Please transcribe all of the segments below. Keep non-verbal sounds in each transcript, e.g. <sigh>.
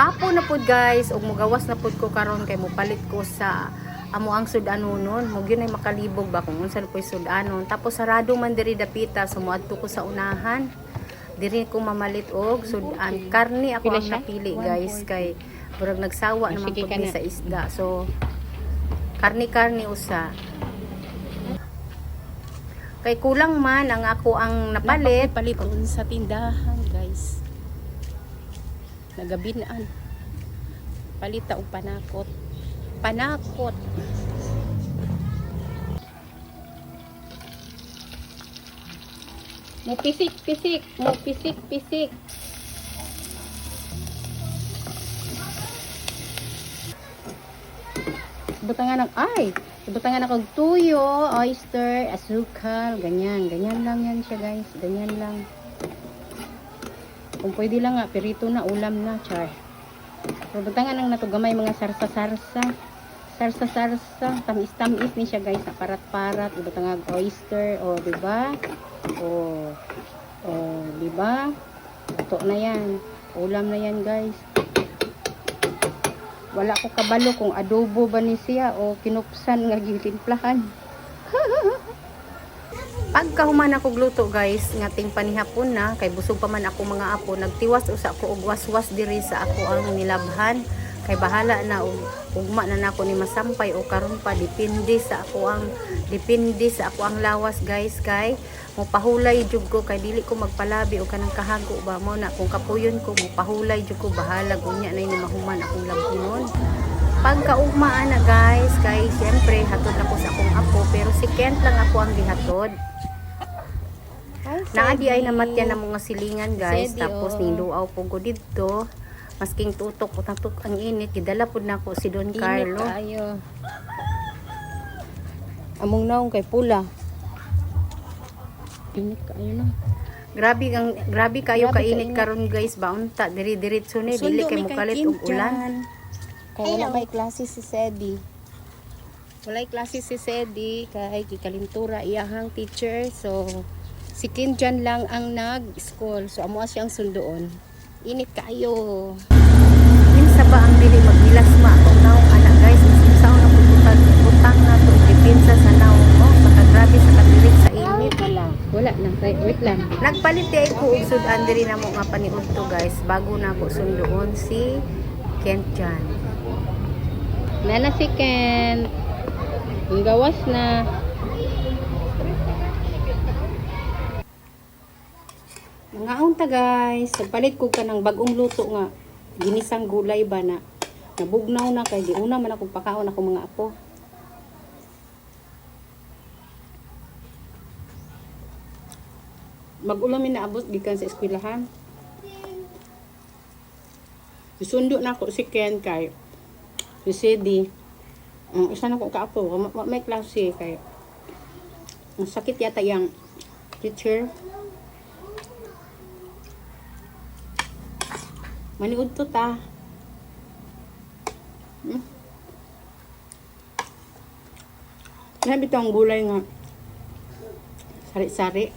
Hapon na pud guys, ug mugawas na pud ko karon kay mupalit ko sa amo ang sudanon mo gyud ay makalibog ba kung unsa po sudanon. Tapos sarado man diri dapita so moadto ko sa unahan. Diri ko mamalit og sudan. Karni ako ang napili guys kay murag nagsawa Ah, naman pud na. sa isda. So karni karni usa. Kay kulang man ang ako ang napalit. Palit on sa tindahan. Nagabinaan. Palita og panakot. Panakot. Mo pisik pisik, mo pisik pisik. Butangan ng ay, butangan ako tuyo, oyster, asukal, ganyan. Ganyan lang yan siya, guys. Ganyan lang. Kung pwede lang nga, pirito na, ulam na, char. Pero butangan lang na to gamay mga sarsa-sarsa. Sarsa-sarsa, tamis-tamis ni siya, guys. Parat-parat, butangan oyster, o, di ba? O, o, di ba? Ito na yan. Ulam na yan, guys wala ko kabalo kung adobo ba ni siya o kinupsan nga gitimplahan. <laughs> Pagka human ako gluto guys, ngating panihapon na, kay busog pa man ako mga apo, nagtiwas usa ko og waswas diri sa ako ang nilabhan. Kay bahala na og ugma na nako ni masampay o karon pa depende sa ako ang depende sa ako ang lawas guys kay mo pahulay jud ko kay dili ko magpalabi o kanang kahago ba mo na kung kapuyon ko mo pahulay jud ko bahala gunya na ni mahuman akong labhinon pagka ugma na guys kay siyempre hatod ako sa akong apo pero si Kent lang ako ang gihatod Naadi ay namatyan ng mga silingan guys Sedi, tapos oo. niluaw po ko dito masking tutok utang tutok ang init gidala pud nako si Don Carlo Init kayo. Among naong kay pula. Init kayo na. grabe ang grabe kayo Grabe kainit kainit. karon guys baunta diri diretso ni dili kay mukalit og ulan Kaya wala may klase si Sedi. Walay klase si Sedi kay gikalintura iyahang teacher. So si Kinjan lang ang nag-school. So amo siyang sundoon. Init kayo. minsa ba ang dili maghilas ma atong naong anak guys mas usaw na pud utang na to depensa sa naong mo baka grabe sa kadirik sa init Wala. Wala na. Wait, wait lang. Nagpalit ay ko og sudan diri na mo nga paniud to guys bago na ako sundoon si Kent Jan. Nana si Ken. Ang gawas na. Mga unta guys, nagpalit ko ka ng bagong luto nga. Ginisang gulay ba na. Nabugnaw na kay di una man akong pakaon ako mga apo. Mag-ulamin na abot gikan sa eskwelahan. Isundo na ako si Ken kay si Sedi. Um, isa na ko kaapo, may klase kay sakit yata yung teacher. Maniud to ta. Hmm? Nabi ang gulay nga. Sari-sari.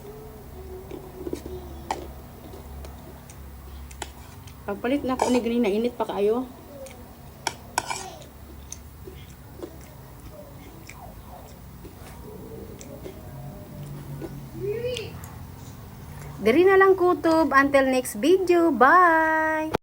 Pagpalit na ko ni green na init pa kayo. Diri na lang kutob until next video. Bye.